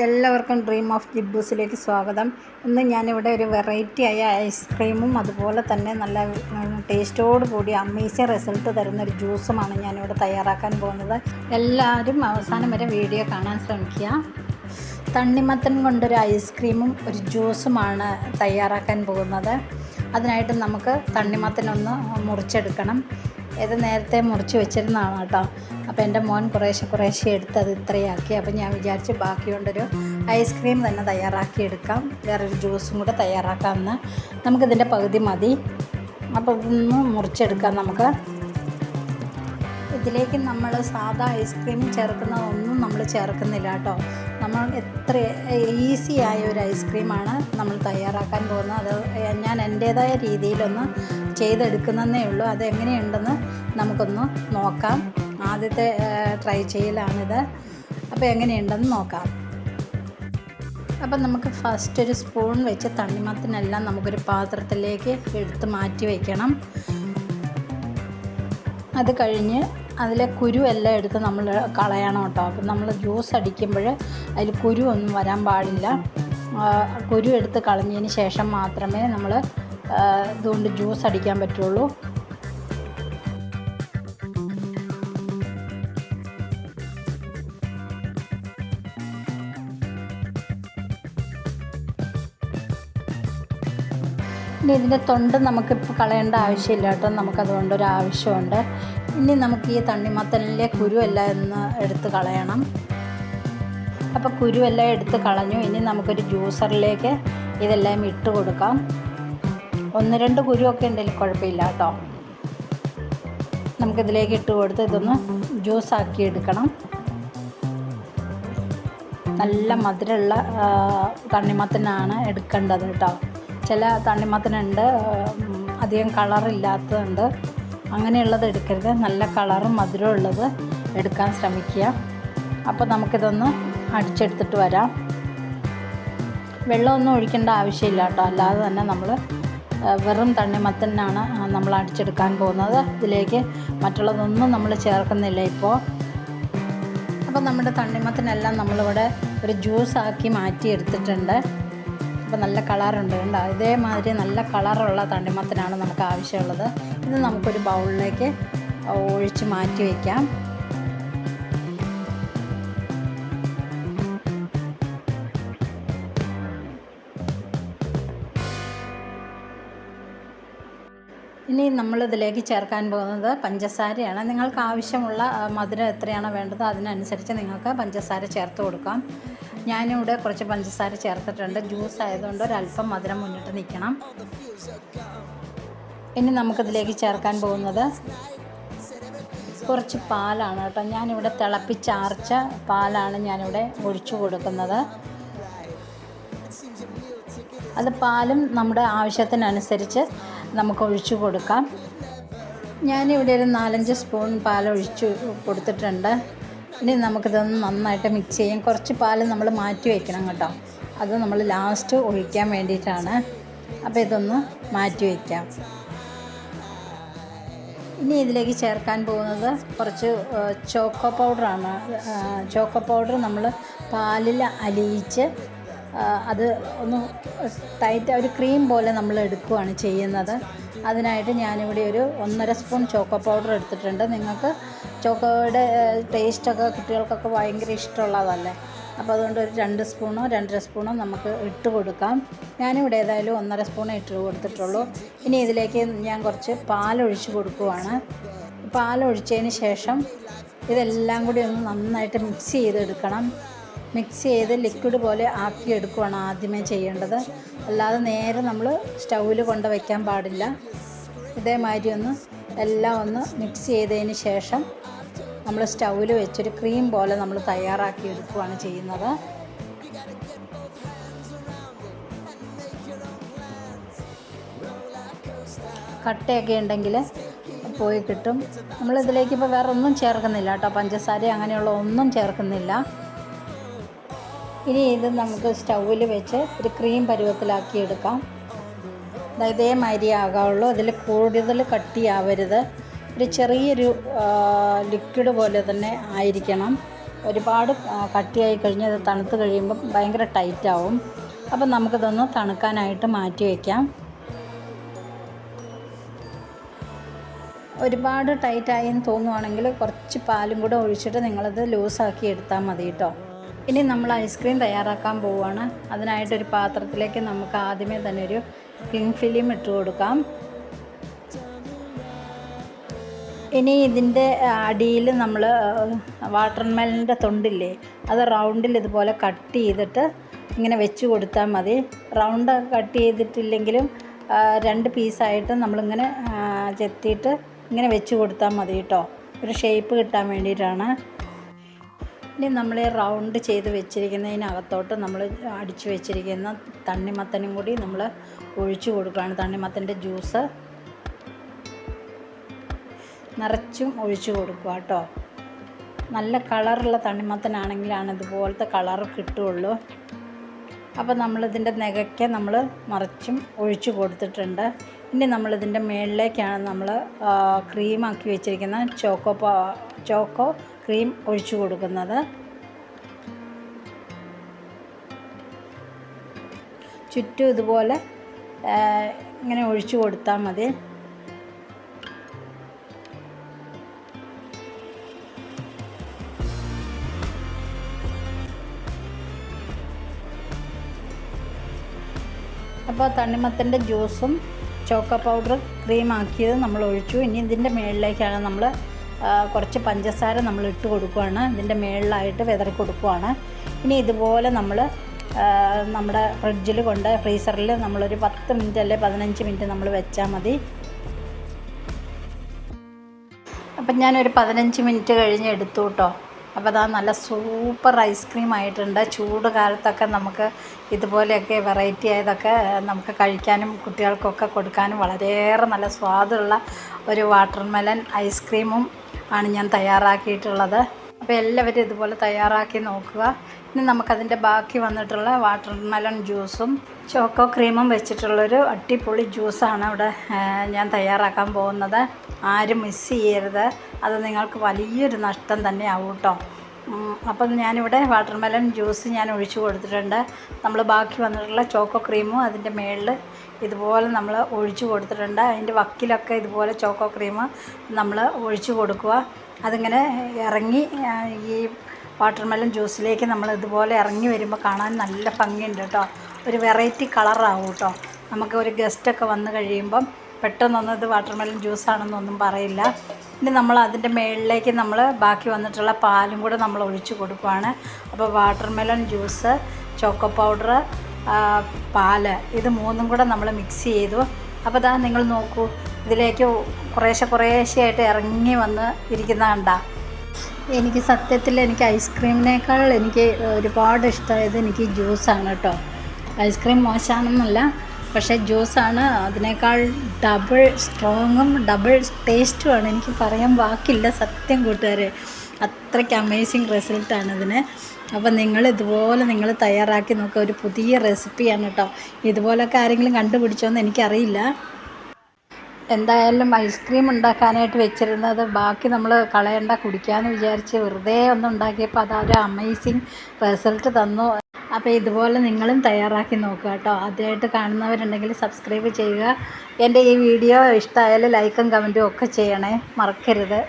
എല്ലാവർക്കും dream of ജിബൂസിലേക്ക് സ്വാഗതം. ഇന്ന് ഞാനിവിടെ ഒരു വെറൈറ്റി ആയ ഐസ്ക്രീമും അതുപോലെ തന്നെ നല്ല ടേസ്റ്റോട് കൂടി അമേസിങ് റിസൾട്ട് തരുന്ന ഒരു ജ്യൂസുമാണ് ഞാനിവിടെ തയ്യാറാക്കാൻ പോകുന്നത്. എല്ലാവരും അവസാനം വരെ വീഡിയോ കാണാൻ ശ്രമിക്കുക. തണ്ണിമത്തൻ കൊണ്ടൊരു ഐസ്ക്രീമും ഒരു ജ്യൂസുമാണ് തയ്യാറാക്കാൻ പോകുന്നത്. അതിനായിട്ട് നമുക്ക് തണ്ണിമത്തനൊന്ന് മുറിച്ചെടുക്കണം. ഇത് നേരത്തെ മുറിച്ച് വെച്ചിരുന്നതാണ് കേട്ടോ അപ്പോൾ എന്റെ മോൻ കുറേശ്ശെ കുറേശ്ശെ എടുത്ത് അത് ഇത്രയാക്കി. അപ്പോൾ ഞാൻ വിചാരിച്ച് ബാക്കിയുണ്ടൊരു ഐസ്ക്രീം തന്നെ തയ്യാറാക്കി എടുക്കാം. വേറൊരു ജ്യൂസും കൂടെ തയ്യാറാക്കാമെന്ന് നമുക്കിതിന്റെ പകുതി മതി. അപ്പോൾ ഇതൊന്ന് മുറിച്ചെടുക്കാം നമുക്ക്. ഇതിലേക്ക് നമ്മൾ സാധാ ഐസ്ക്രീം ചേർക്കുന്ന ഒന്നും നമ്മൾ ചേർക്കുന്നില്ല കേട്ടോ നമ്മൾ എത്ര ഈസി ആയ ഒരു ഐസ്ക്രീമാണ് നമ്മൾ തയ്യാറാക്കാൻ പോകുന്നത്. അത് ഞാൻ എന്റേതായ രീതിയിലൊന്ന് ചെയ്തെടുക്കുന്നതേ ഉള്ളൂ. അത് എങ്ങനെയുണ്ടെന്ന് നമുക്കൊന്ന് നോക്കാം. ആദ്യത്തെ ട്രൈ ചെയ്യലാണിത്. അപ്പോൾ എങ്ങനെയുണ്ടെന്ന് നോക്കാം. അപ്പം നമുക്ക് ഫസ്റ്റ് ഒരു സ്പൂൺ വെച്ച് തണ്ണിമത്തിനെല്ലാം നമുക്കൊരു പാത്രത്തിലേക്ക് എടുത്ത് മാറ്റി വയ്ക്കണം അത് കഴിഞ്ഞ് അതിലെ കുരു എല്ലാം എടുത്ത് നമ്മൾ കളയണം കേട്ടോ. അപ്പം നമ്മൾ ജ്യൂസ് അടിക്കുമ്പോൾ അതിൽ കുരു ഒന്നും വരാൻ പാടില്ല. കുരു എടുത്ത് കളഞ്ഞതിന് ശേഷം മാത്രമേ നമ്മൾ ഇതുകൊണ്ട് ജ്യൂസ് അടിക്കാൻ പറ്റുള്ളൂ. ഇനി ഇതിന്റെ തൊണ്ട് നമുക്കിപ്പോൾ കളയേണ്ട ആവശ്യമില്ല കേട്ടോ. നമുക്കതുകൊണ്ട് ഒരു ആവശ്യമുണ്ട്. ഇനി നമുക്ക് ഈ തണ്ണിമത്തനിലെ കുരുവെല്ലാം ഒന്ന് എടുത്ത് കളയണം. അപ്പോൾ കുരുവെല്ലാം എടുത്ത് കളഞ്ഞു. ഇനി നമുക്കൊരു ജ്യൂസറിലേക്ക് ഇതെല്ലാം ഇട്ട് കൊടുക്കാം. ഒന്ന് രണ്ട് കുരുവൊക്കെ ഉണ്ടെങ്കിൽ കുഴപ്പമില്ല കേട്ടോ. നമുക്കിതിലേക്ക് ഇട്ട് കൊടുത്ത് ഇതൊന്ന് ജ്യൂസാക്കി എടുക്കണം. നല്ല മധുരമുള്ള തണ്ണിമത്തനാണ് എടുക്കേണ്ടത് കേട്ടോ. ചില തണ്ണിമത്തനുണ്ട് അധികം കളറില്ലാത്തതുണ്ട്. അങ്ങനെയുള്ളത് എടുക്കരുത്. നല്ല കളറും മധുരവും ഉള്ളത് എടുക്കാൻ ശ്രമിക്കുക. അപ്പോൾ നമുക്കിതൊന്ന് അടിച്ചെടുത്തിട്ട് വരാം. വെള്ളമൊന്നും ഒഴിക്കേണ്ട ആവശ്യമില്ല കേട്ടോ. അല്ലാതെ തന്നെ നമ്മൾ വെറും തണ്ണിമത്തനാണ് നമ്മൾ അടിച്ചെടുക്കാൻ പോകുന്നത്. ഇതിലേക്ക് മറ്റുള്ളതൊന്നും നമ്മൾ ചേർക്കുന്നില്ല ഇപ്പോൾ. അപ്പോൾ നമ്മുടെ തണ്ണിമത്തനെല്ലാം നമ്മളിവിടെ ഒരു ജ്യൂസാക്കി മാറ്റി എടുത്തിട്ടുണ്ട് അപ്പോൾ നല്ല കളറുണ്ട്. കണ്ടോ? ഇതേമാതിരി നല്ല കളറുള്ള തണ്ടിമത്തനാണ് നമുക്ക് ആവശ്യമുള്ളത്. ഇത് നമുക്കൊരു ബൗളിലേക്ക് ഒഴിച്ച് മാറ്റി വയ്ക്കാം ഇനി നമ്മളിതിലേക്ക് ചേർക്കാൻ പോകുന്നത് പഞ്ചസാരയാണ്. നിങ്ങൾക്ക് ആവശ്യമുള്ള മധുരം എത്രയാണോ വേണ്ടത് അതിനനുസരിച്ച് നിങ്ങൾക്ക് പഞ്ചസാര ചേർത്ത് കൊടുക്കാം. ഞാനിവിടെ കുറച്ച് പഞ്ചസാര ചേർത്തിട്ടുണ്ട്. ജ്യൂസ് ആയതുകൊണ്ട് ഒരല്പം മധുരം മുന്നിട്ട് നിൽക്കണം. ഇനി നമുക്കിതിലേക്ക് ചേർക്കാൻ പോകുന്നത് കുറച്ച് പാലാണ് കേട്ടോ. ഞാനിവിടെ തിളപ്പിച്ചാർച്ച പാലാണ് ഞാനിവിടെ ഒഴിച്ചു കൊടുക്കുന്നത്. അത് പാലും നമ്മുടെ ആവശ്യത്തിനനുസരിച്ച് നമുക്ക് ഒഴിച്ചു കൊടുക്കാം. ഞാനിവിടെ ഒരു നാലഞ്ച് സ്പൂൺ പാൽ ഒഴിച്ചു കൊടുത്തിട്ടുണ്ട്. ഇനി നമുക്കിതൊന്ന് നന്നായിട്ട് മിക്സ് ചെയ്യാം. കുറച്ച് പാൽ നമ്മൾ മാറ്റി വയ്ക്കണം കേട്ടോ. അത് നമ്മൾ ലാസ്റ്റ് ഒഴിക്കാൻ വേണ്ടിയിട്ടാണ്. അപ്പോൾ ഇതൊന്ന് മാറ്റി വയ്ക്കാം ഇനി ഇതിലേക്ക് ചേർക്കാൻ പോകുന്നത് കുറച്ച് ചോക്കോ പൗഡറാണ് ചോക്കോ പൗഡർ നമ്മൾ പാലിൽ അലിയിച്ച് അത് ഒന്ന് ടൈറ്റ് ഒരു ക്രീം പോലെ നമ്മൾ എടുക്കുകയാണ് ചെയ്യുന്നത്. അതിനായിട്ട് ഞാനിവിടെ ഒരു ഒന്നര സ്പൂൺ ചോക്കോ പൗഡർ എടുത്തിട്ടുണ്ട്. നിങ്ങൾക്ക് ചോക്കോയുടെ ടേസ്റ്റൊക്കെ കുട്ടികൾക്കൊക്കെ ഭയങ്കര ഇഷ്ടമുള്ളതല്ലേ? അപ്പോൾ അതുകൊണ്ട് ഒരു രണ്ട് സ്പൂണോ രണ്ടര സ്പൂണോ നമുക്ക് ഇട്ട് കൊടുക്കാം. ഞാനിവിടെ ഏതായാലും ഒന്നര സ്പൂണേ ഇട്ട് കൊടുത്തിട്ടുള്ളൂ. ഇനി ഇതിലേക്ക് ഞാൻ കുറച്ച് പാലൊഴിച്ച് കൊടുക്കുവാണ്. പാലൊഴിച്ചതിന് ശേഷം ഇതെല്ലാം കൂടി ഒന്ന് നന്നായിട്ട് മിക്സ് ചെയ്തെടുക്കണം. മിക്സ് ചെയ്ത് ലിക്വിഡ് പോലെ ആക്കി എടുക്കുവാണ് ആദ്യമേ ചെയ്യേണ്ടത്. അല്ലാതെ നേരെ നമ്മൾ സ്റ്റൗവിൽ കൊണ്ട് വയ്ക്കാൻ പാടില്ല. ഇതേമാതിരി ഒന്ന് എല്ലാം ഒന്ന് മിക്സ് ചെയ്തതിന് ശേഷം നമ്മൾ സ്റ്റൗവിൽ വെച്ചൊരു ക്രീം പോലെ നമ്മൾ തയ്യാറാക്കി എടുക്കുകയാണ് ചെയ്യുന്നത്. കട്ടയൊക്കെ ഉണ്ടെങ്കിൽ പോയി കിട്ടും. നമ്മളിതിലേക്ക് ഇപ്പോൾ വേറെ ഒന്നും ചേർക്കുന്നില്ല കേട്ടോ. പഞ്ചസാര അങ്ങനെയുള്ള ഒന്നും ചേർക്കുന്നില്ല. ഇനി ഇത് നമുക്ക് സ്റ്റൗവിൽ വെച്ച് ഒരു ക്രീം പരുവത്തിലാക്കി എടുക്കാം. ഇതേമാതിരി ആകാവുള്ളൂ. അതിൽ കൂടുതൽ കട്ടിയാവരുത്. ഒരു ചെറിയൊരു ലിക്വിഡ് പോലെ തന്നെ ആയിരിക്കണം. ഒരുപാട് കട്ടിയായി കഴിഞ്ഞ് അത് തണുത്ത് കഴിയുമ്പം ഭയങ്കര ടൈറ്റാവും അപ്പം നമുക്കിതൊന്ന് തണുക്കാനായിട്ട് മാറ്റി വയ്ക്കാം ഒരുപാട് ടൈറ്റായി എന്ന് തോന്നുവാണെങ്കിൽ കുറച്ച് പാലും കൂടെ ഒഴിച്ചിട്ട് നിങ്ങളത് ലൂസാക്കി എടുത്താൽ മതി കേട്ടോ. ഇനി നമ്മൾ ഐസ്ക്രീം തയ്യാറാക്കാൻ പോവുകയാണ്. അതിനായിട്ടൊരു പാത്രത്തിലേക്ക് നമുക്ക് ആദ്യമേ തന്നെ ഒരു ക്ലിങ് ഫിലിം ഇട്ട് കൊടുക്കാം. ഇനി ഇതിന്റെ അടിയിൽ നമ്മൾ വാട്ടർമെലിന്റെ തൊണ്ടില്ലേ അത് റൗണ്ടിൽ ഇതുപോലെ കട്ട് ചെയ്തിട്ട് ഇങ്ങനെ വെച്ച് കൊടുത്താൽ മതി. റൗണ്ട് കട്ട് ചെയ്തിട്ടില്ലെങ്കിലും രണ്ട് പീസായിട്ട് നമ്മളിങ്ങനെ ചെത്തിയിട്ട് ഇങ്ങനെ വെച്ച് കൊടുത്താൽ മതി കേട്ടോ. ഒരു ഷേപ്പ് കിട്ടാൻ വേണ്ടിയിട്ടാണ്. ഇനി നമ്മൾ റൗണ്ട് ചെയ്ത് വെച്ചിരിക്കുന്നതിനകത്തോട്ട് നമ്മൾ അടിച്ചു വെച്ചിരിക്കുന്ന തണ്ണിമത്തനും കൂടി നമ്മൾ ഒഴിച്ചു കൊടുക്കുകയാണ്. തണ്ണിമത്തന്റെ ജ്യൂസ് നിറച്ചും ഒഴിച്ചു കൊടുക്കുക കേട്ടോ. നല്ല കളറുള്ള തണ്ണിമത്തനാണെങ്കിലാണ് ഇതുപോലത്തെ കളർ കിട്ടുള്ളൂ അപ്പോൾ നമ്മളിതിന്റെ നെകയ്ക്ക് നമ്മൾ മറിച്ചും ഒഴിച്ചു കൊടുത്തിട്ടുണ്ട്. ഇനി നമ്മളിതിന്റെ മുകളിലേക്കാണ് നമ്മൾ ക്രീമാക്കി വെച്ചിരിക്കുന്ന ചോക്കോ ചോക്കോ ക്രീം ഒഴിച്ചു കൊടുക്കുന്നത്. ചുറ്റും ഇതുപോലെ ഇങ്ങനെ ഒഴിച്ചു കൊടുത്താൽ മതി. അപ്പോൾ തണ്ണിമത്തന്റെ ജ്യൂസും ചോക്ക പൗഡർ ക്രീമാക്കിയത് നമ്മൾ ഒഴിച്ചു. ഇനി ഇതിന്റെ മുകളിലേക്കാണ് നമ്മൾ കുറച്ച് പഞ്ചസാര നമ്മൾ ഇട്ട് കൊടുക്കുകയാണ് ഇതിന്റെ മേളിലായിട്ട് വിതറി കൊടുക്കുകയാണ് ഇനി ഇതുപോലെ നമ്മൾ നമ്മുടെ ഫ്രിഡ്ജിൽ കൊണ്ട് ഫ്രീസറിൽ നമ്മളൊരു പത്ത് മിനിറ്റ് അല്ലെ പതിനഞ്ച് മിനിറ്റ് നമ്മൾ വെച്ചാൽ മതി. അപ്പം ഞാനൊരു പതിനഞ്ച് മിനിറ്റ് കഴിഞ്ഞ് എടുത്തു കേട്ടോ. അപ്പോൾ അതാ നല്ല സൂപ്പർ ഐസ്ക്രീം ആയിട്ടുണ്ട്. ചൂട് കാലത്തൊക്കെ നമുക്ക് ഇതുപോലെയൊക്കെ വെറൈറ്റി ആയതൊക്കെ നമുക്ക് കഴിക്കാനും കുട്ടികൾക്കൊക്കെ കൊടുക്കാനും വളരെയേറെ നല്ല സ്വാദുള്ള ഒരു വാട്ടർമെലൻ ഐസ്ക്രീമും ആണ് ഞാൻ തയ്യാറാക്കിയിട്ടുള്ളത്. അപ്പോൾ എല്ലാവരും ഇതുപോലെ തയ്യാറാക്കി നോക്കുക. ഇനി നമുക്കതിന്റെ ബാക്കി വന്നിട്ടുള്ള വാട്ടർ വാട്ടർമെലൺ ജ്യൂസും ചോക്കോ ക്രീമും വെച്ചിട്ടുള്ളൊരു അടിപൊളി ജ്യൂസാണ് ഇവിടെ ഞാൻ തയ്യാറാക്കാൻ പോകുന്നത്. ആരും മിസ് ചെയ്യരുത്. അത് നിങ്ങൾക്ക് വലിയൊരു നഷ്ടം തന്നെ ആവും കേട്ടോ. അപ്പം ഞാനിവിടെ വാട്ടർമെലൺ ജ്യൂസ് ഞാൻ ഒഴിച്ചു കൊടുത്തിട്ടുണ്ട്. നമ്മൾ ബാക്കി വന്നിട്ടുള്ള ചോക്കോ ക്രീമും അതിന്റെ മേളിൽ ഇതുപോലെ നമ്മൾ ഒഴിച്ചു കൊടുത്തിട്ടുണ്ട്. അതിന്റെ വക്കിലൊക്കെ ഇതുപോലെ ചോക്കോ ക്രീം നമ്മൾ ഒഴിച്ചു കൊടുക്കുക. അതിങ്ങനെ ഇറങ്ങി ഈ വാട്ടർമെലൺ ജ്യൂസിലേക്ക് നമ്മൾ ഇതുപോലെ ഇറങ്ങി വരുമ്പോൾ കാണാൻ നല്ല ഭംഗിയുണ്ട് കേട്ടോ. ഒരു വെറൈറ്റി കളറാവും കേട്ടോ. നമുക്ക് ഒരു ഗസ്റ്റൊക്കെ വന്നു കഴിയുമ്പം പെട്ടെന്നൊന്നും ഇത് വാട്ടർമെലൺ ജ്യൂസാണെന്നൊന്നും പറയില്ല. ഇനി നമ്മൾ അതിന്റെ മുകളിലേക്ക് നമ്മൾ ബാക്കി വന്നിട്ടുള്ള പാലും കൂടെ നമ്മൾ ഒഴിച്ച് കൊടുക്കുവാണ്. അപ്പോൾ വാട്ടർമെലൺ ജ്യൂസ് ചോക്കോ പൗഡർ പാൽ ഇത് മൂന്നും കൂടെ നമ്മൾ മിക്സ് ചെയ്തു. അപ്പോൾ ഇതാ നിങ്ങൾ നോക്കൂ ഇതിലേക്ക് കുറേശ്ശെ കുറേശ്ശെയായിട്ട് ഇറങ്ങി വന്ന് ഇരിക്കുന്ന കണ്ടാ. എനിക്ക് സത്യത്തിൽ എനിക്ക് ഐസ്ക്രീമിനേക്കാൾ എനിക്ക് ഒരുപാട് ഇഷ്ടമായത് എനിക്ക് ജ്യൂസാണ് കേട്ടോ. ഐസ്ക്രീം മോശമാണെന്നല്ല പക്ഷേ ജ്യൂസാണ് അതിനേക്കാൾ ഡബിൾ സ്ട്രോങ്ങും ഡബിൾ ടേസ്റ്റുമാണ് എനിക്ക് പറയാൻ വാക്കില്ല സത്യം കൂട്ടുകാരെ. അത്രയ്ക്ക് അമേസിങ് റിസൾട്ടാണ് ഇതിന് അപ്പോൾ നിങ്ങൾ ഇതുപോലെ നിങ്ങൾ തയ്യാറാക്കി നോക്കുക ഒരു പുതിയ റെസിപ്പിയാണ് കേട്ടോ ഇതുപോലൊക്കെ ആരെങ്കിലും കണ്ടുപിടിച്ചോന്ന് എനിക്കറിയില്ല. എന്തായാലും ഐസ്ക്രീം ഉണ്ടാക്കാനായിട്ട് വെച്ചിരുന്നത് ബാക്കി നമ്മൾ കളയണ്ട കുടിക്കാമെന്ന് വിചാരിച്ച് വെറുതെ ഒന്ന് ഉണ്ടാക്കിയപ്പോൾ അതൊരു അമേസിങ് റിസൾട്ട് തന്നു. അപ്പോൾ ഇതുപോലെ നിങ്ങളും തയ്യാറാക്കി നോക്കുക കേട്ടോ. ആദ്യമായിട്ട് കാണുന്നവരുണ്ടെങ്കിൽ സബ്സ്ക്രൈബ് ചെയ്യുക. എന്റെ ഈ വീഡിയോ ഇഷ്ടമായാൽ ലൈക്കും കമന്റും ഒക്കെ ചെയ്യണേ. മറക്കരുത്.